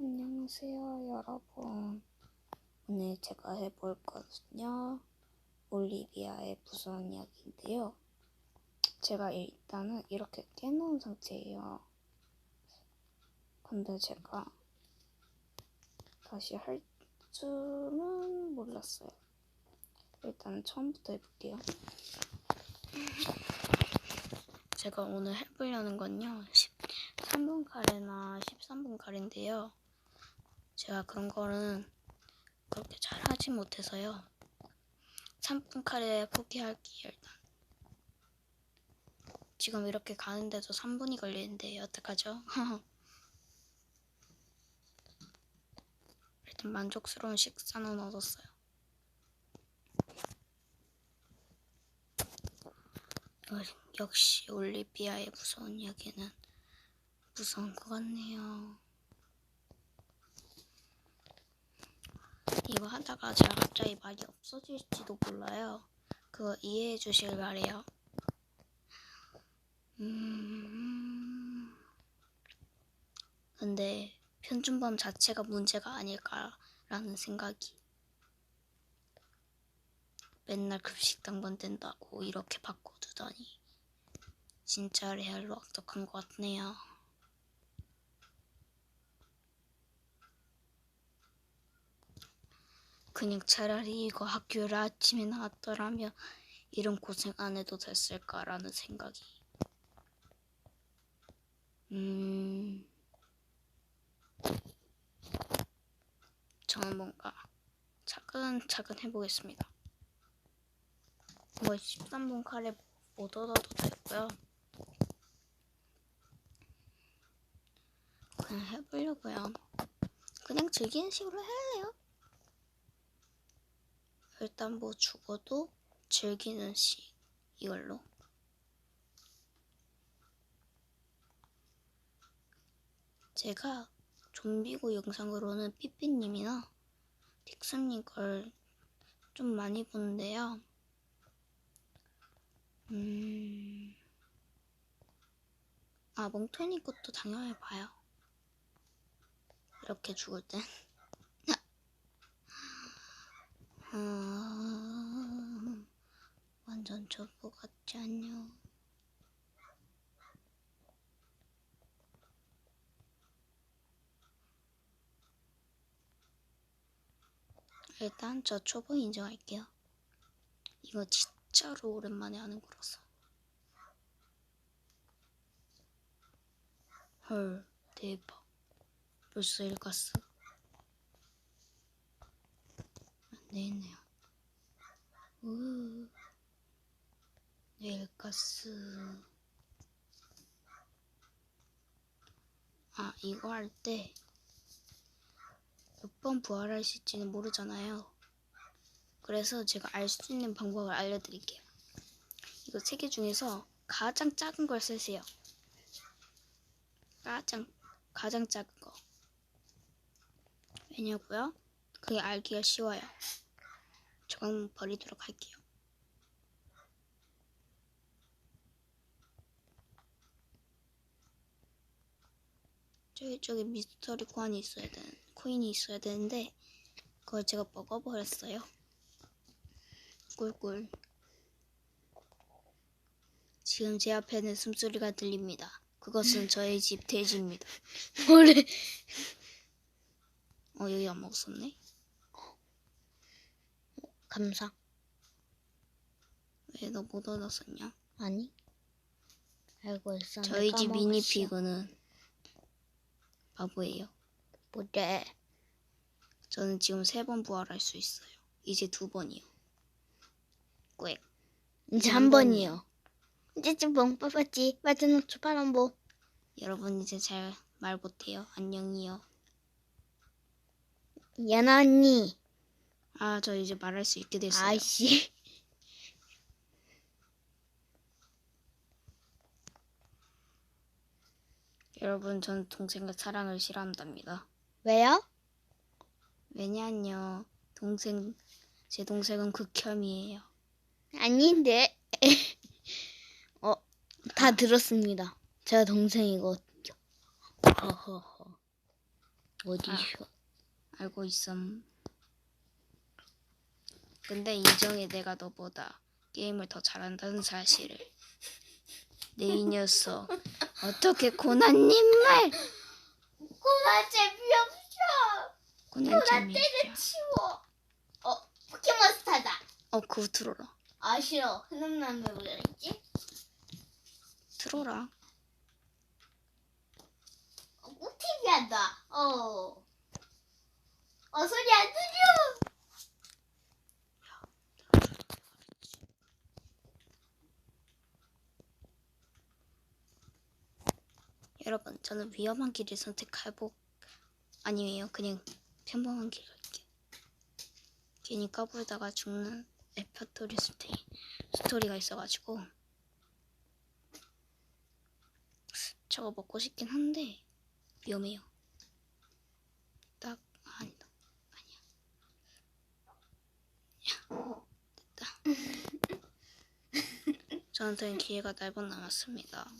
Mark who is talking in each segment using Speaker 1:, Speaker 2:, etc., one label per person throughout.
Speaker 1: 안녕하세요, 여러분. 오늘 제가 해볼 것은요, 올리비아의 무서운 이야기인데요. 제가 일단은 이렇게 깨놓은 상태예요. 근데 제가 다시 할 줄은 몰랐어요. 일단 처음부터 해볼게요. 제가 오늘 해보려는 건요, 13분 카레나 13분 카레인데요. 제가 그런 거는 그렇게 잘 하지 못해서요. 3분 카레 포기할게요, 일단. 지금 이렇게 가는데도 3분이 걸리는데 어떡하죠? 일단 만족스러운 식사는 얻었어요. 어, 역시 올리비아의 무서운 이야기는 무서운 것 같네요. 이거 하다가 제가 갑자기 말이 없어질지도 몰라요. 그거 이해해 주실 바래요. 음... 근데 편준범 자체가 문제가 아닐까라는 생각이 맨날 급식당번 뗀다고 이렇게 바꿔두다니 진짜 레알로 악덕한 것 같네요. 그냥 차라리 이거 학교를 아침에 나왔더라면 이런 고생 안 해도 됐을까라는 생각이. 음. 저는 뭔가 차근차근 해보겠습니다. 뭐 13분 카레 못 얻어도 되고요. 그냥 해보려고요. 그냥 즐기는 식으로 해야 해요. 일단 뭐 죽어도 즐기는 식 이걸로. 제가 좀비고 영상으로는 삐삐님이나 딕스님 걸 좀 많이 보는데요. 음... 아, 몽토니 것도 당연히 봐요. 이렇게 죽을 땐. 음, 완전 저거 같지 않냐? 일단 저 초보 인정할게요. 이거 진짜로 오랜만에 하는 거라서. 헐, 대박. 벌써 일갔어. 안 되겠네요. 우, 일가스. 아, 이거 할 때 몇 번 부활할 수 있지는 모르잖아요. 그래서 제가 알 수 있는 방법을 알려드릴게요. 이거 세 개 중에서 가장 작은 걸 쓰세요. 가장 가장 작은 거. 왜냐고요? 그게 알기가 쉬워요. 저건 버리도록 할게요. 저기 저기 미스터리 코인이 있어야 되는 코인이 있어야 되는데 그걸 제가 먹어버렸어요. 꿀꿀. 지금 제 앞에는 숨소리가 들립니다. 그것은 저의 집 돼지입니다.
Speaker 2: 뭐래?
Speaker 1: 어 여기 안 먹었었네.
Speaker 2: 감사.
Speaker 1: 왜 너 못 얻었었냐?
Speaker 2: 아니. 알고 있어.
Speaker 1: 저희 집 미니 피그는 바보예요.
Speaker 2: 뭐래?
Speaker 1: 저는 지금 세 번 부활할 수 있어요. 이제 두 번이요. 꽥.
Speaker 2: 이제 한한 번이요. 이제 좀뻥 뽑았지. 맞은 초파람보.
Speaker 1: 여러분 이제 잘 말 못해요. 안녕이요.
Speaker 2: 연아 언니.
Speaker 1: 아 저 이제 말할 수 있게 됐어요.
Speaker 2: 아이씨.
Speaker 1: 여러분 전 동생의 사랑을 싫어한답니다.
Speaker 2: 왜요?
Speaker 1: 왜냐하요 동생 제 동생은 극혐이에요.
Speaker 2: 아닌데. 어, 다 들었습니다. 제가 동생이거든요. 허허허. 어디서?
Speaker 1: 알고 있음. 근데 인정해 내가 너보다 게임을 더 잘한다는 사실을. 내 이 녀석 어떻게 고난님을
Speaker 2: 꼬마 재미없어.
Speaker 1: 고난 재미있죠.
Speaker 2: 치워. 어 포켓몬스타다.
Speaker 1: 어 그거 들어라.
Speaker 2: 아 싫어. 흔한 왜 그랬지?
Speaker 1: 들어라.
Speaker 2: 어, 꿀팁이한다. 어. 어 소리 안 들려.
Speaker 1: 여러분 저는 위험한 길을 선택하고 아니에요 그냥 평범한 길 갈게요. 괜히 까불다가 죽는 에파토리 스테이 스토리가 있어가지고 저거 먹고 싶긴 한데 위험해요. 딱 아니다 아니야. 야, 됐다. 저한테는 기회가 네번 남았습니다.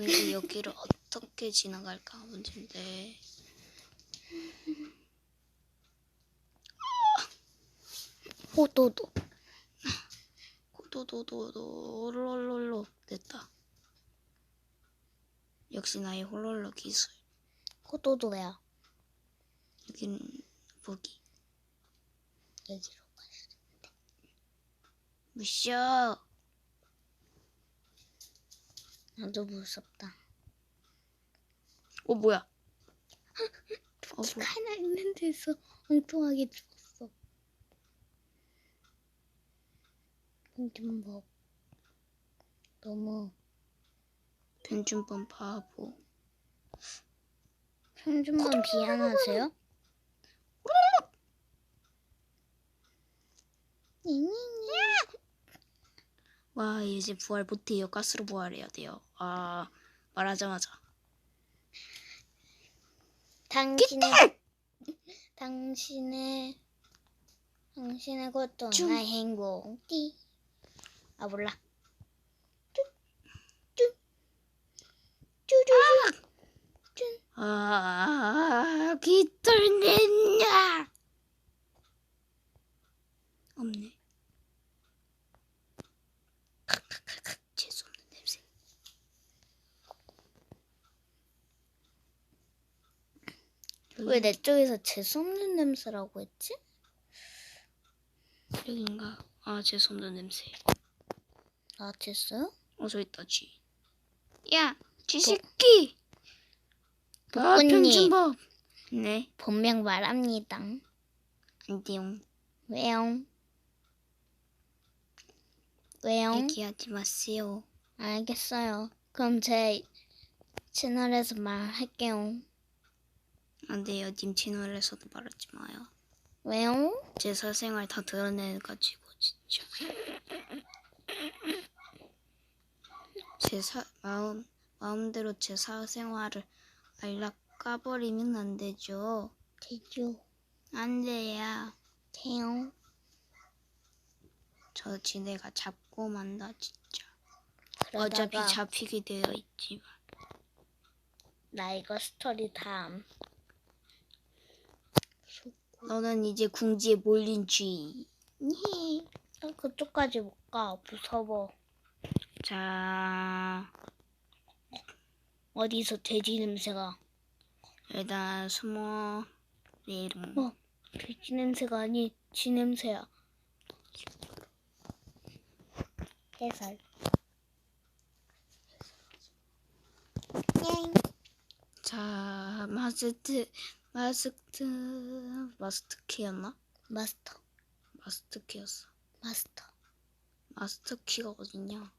Speaker 1: 근데 여기를 어떻게 지나갈까 문제인데
Speaker 2: 호도도.
Speaker 1: 도도도도 롤롤롤 됐다. 역시 나의 홀롤러 기술.
Speaker 2: 호도도야.
Speaker 1: 여기는 보기.
Speaker 2: 여기로.
Speaker 1: 무셔.
Speaker 2: 나도 무섭다.
Speaker 1: 어 뭐야? 어,
Speaker 2: 집
Speaker 1: 뭐.
Speaker 2: 하나 있는 데서 엉뚱하게 죽었어. 좀 뭐. 너무
Speaker 1: 변준범 바보.
Speaker 2: 평준만 미안하세요?
Speaker 1: 와 이제 부활 못해요. 가스로 부활해야 돼요. 아 말하자마자.
Speaker 2: 당신의 당신의 당신의 고통
Speaker 1: 쭉.
Speaker 2: 나의 행복 띠. 아 몰라. 쭈쭈쭈.
Speaker 1: 아 깃털냈냐? 없네. 재수없는 냄새.
Speaker 2: 왜 내 쪽에서 재수없는 냄새라고 했지?
Speaker 1: 여긴가? 아 재수없는 냄새.
Speaker 2: 아 됐어요?
Speaker 1: 어, 저 있다, 쥐. 야, 쥐 새끼! 아,
Speaker 2: 복근님.
Speaker 1: 변준법! 네,
Speaker 2: 본명 말합니다.
Speaker 1: 안 돼요.
Speaker 2: 왜요? 왜요?
Speaker 1: 얘기하지 마세요.
Speaker 2: 알겠어요. 그럼 제 채널에서 말할게요.
Speaker 1: 안 돼요. 님 채널에서도 말하지 마요.
Speaker 2: 왜요?
Speaker 1: 제 사생활 다 드러내가지고, 진짜. 제 사, 마음, 마음대로 제 사생활을 알라 까버리면 안 되죠.
Speaker 2: 되죠.
Speaker 1: 안 돼요.
Speaker 2: 돼요.
Speaker 1: 저 지네가 잡고 만다, 진짜.
Speaker 2: 그러다가
Speaker 1: 어차피 잡히게 되어 있지만.
Speaker 2: 나 이거 스토리 다음.
Speaker 1: 너는 이제 궁지에 몰린 쥐.
Speaker 2: 니 그쪽까지 못 가. 무서워.
Speaker 1: 자,
Speaker 2: 어디서 돼지 냄새가?
Speaker 1: 일단 숨어. 내 이름.
Speaker 2: 어. 돼지 냄새가 아니 쥐 냄새야. 해설. 냥.
Speaker 1: 자, 마스트, 마스트, 마스트키였나?
Speaker 2: 마스터.
Speaker 1: 마스트키였어.
Speaker 2: 마스터.
Speaker 1: 마스터키가 어딨냐?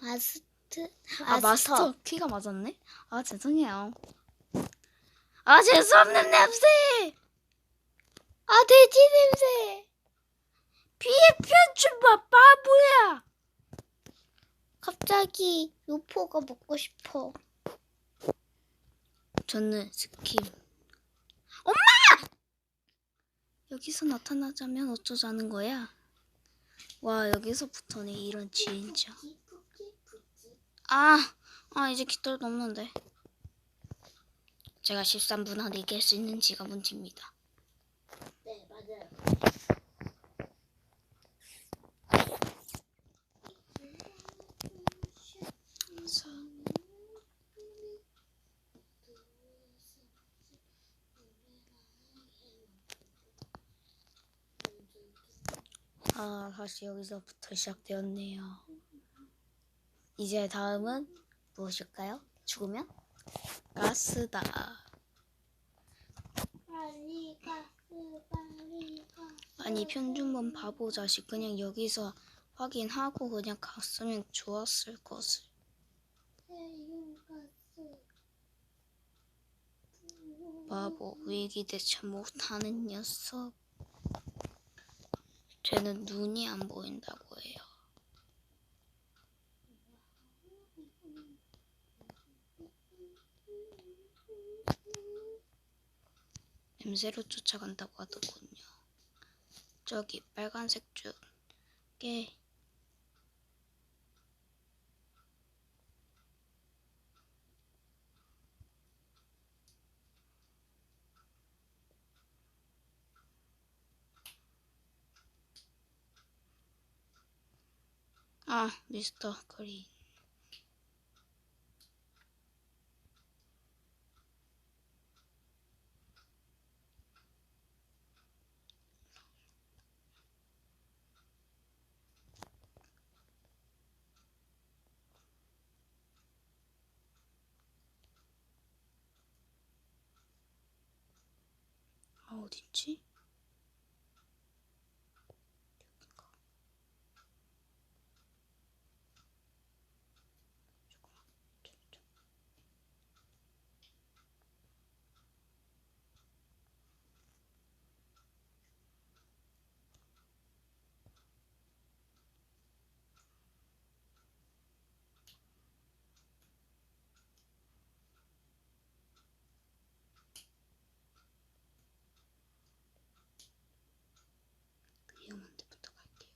Speaker 2: 마스트.
Speaker 1: 아, 마스터 키가 맞았네? 아, 죄송해요. 아, 재수없는 냄새!
Speaker 2: 아 돼지 냄새.
Speaker 1: 비에 봐, 바보야!
Speaker 2: 갑자기 요포가 먹고 싶어.
Speaker 1: 저는 스킵. 엄마! 여기서 나타나자면 어쩌자는 거야? 와, 여기서부터네, 이런 진짜. 아, 아, 이제 깃털도 없는데. 제가 13분 안에 이길 수 있는지가 문제입니다.
Speaker 2: 네, 맞아요.
Speaker 1: 그 아, 다시 여기서부터 시작되었네요. 이제 다음은 무엇일까요? 죽으면? 가스다.
Speaker 2: 빨리 가스, 빨리 가스.
Speaker 1: 아니, 편준범 바보 자식. 그냥 여기서 확인하고 그냥 갔으면 좋았을 것을. 바보, 위기 대처 못하는 녀석. 쟤는 눈이 안 보인다고 해요. 냄새로 쫓아간다고 하더군요. 저기 빨간색 쪽에 아, 미스터 그린. 아, 어딨지? 여긴가? 조금만 좀, 좀. 위험한 데부터 갈게요.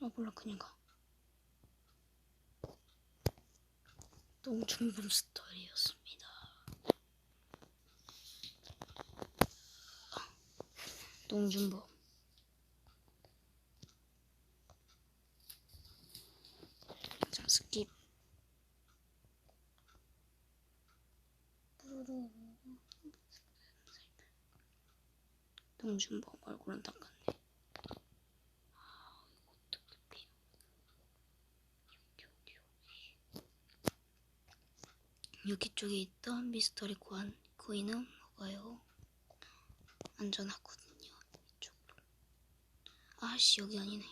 Speaker 1: 아 몰라 그냥 가. 농중분 스토리였습니다. 농준범. 자 스킵. 농준범 얼굴은 닦았네. 아 이거 어떻게 피워? 여기 여기 여기. 쪽에 있던 미스터리 고안 코인은 먹어요. 안전하거든요. 이쪽으로. 아씨 여기 아니네.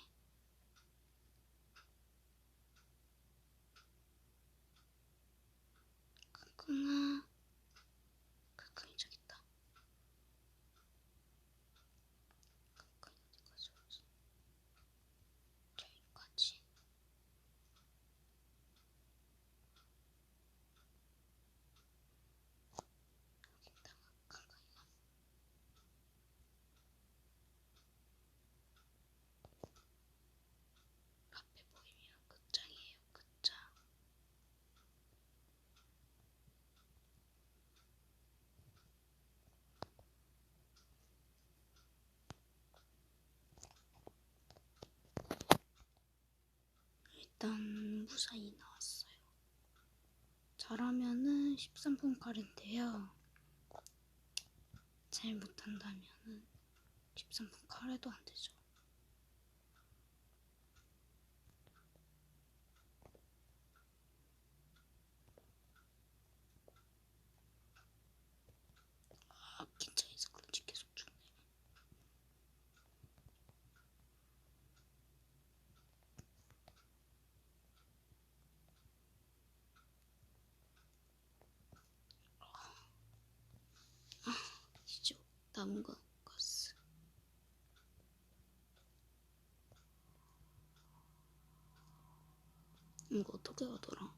Speaker 1: 끙끙이 저기 있다. 끙끙이 어디 가져왔어? 저기까지. 여기다가 끙끙이가 앞에 보이면 끝장이에요, 끝장. 일단 무사히 나왔어요. 잘하면은 13분 카레인데요. 잘 못한다면은 13분 카레도 안 되죠. 아, 긴장해서 그런지 계속 죽네. 아, 이제 남은 건 가스. 이거 어떻게 하더라?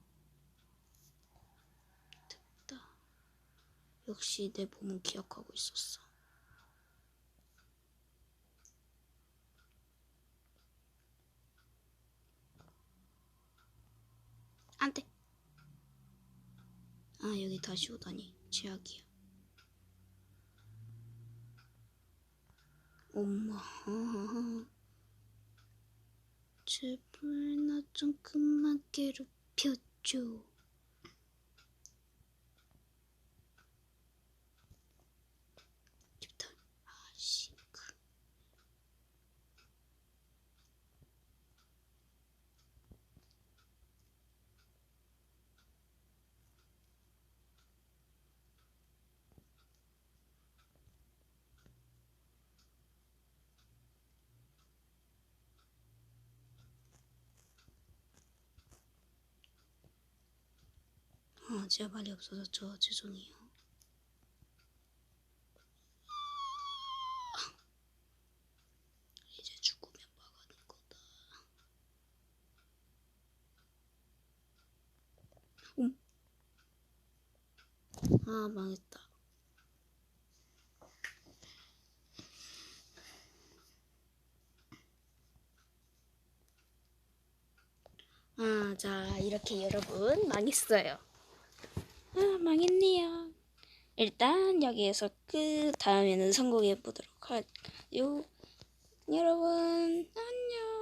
Speaker 1: 됐다. 역시 내 몸은 기억하고 있었어. 안 돼. 아, 여기 다시 오다니. 최악이야. 엄마. 제발 나 좀 그만 괴롭혀줘. 아, 제가 말이 없어졌죠. 죄송해요. 이제 죽으면 막아는 거다. 음. 아, 망했다. 아, 자, 이렇게 여러분 망했어요. 아, 망했네요. 일단 여기에서 끝. 다음에는 성공해 보도록 할게요. 여러분, 안녕.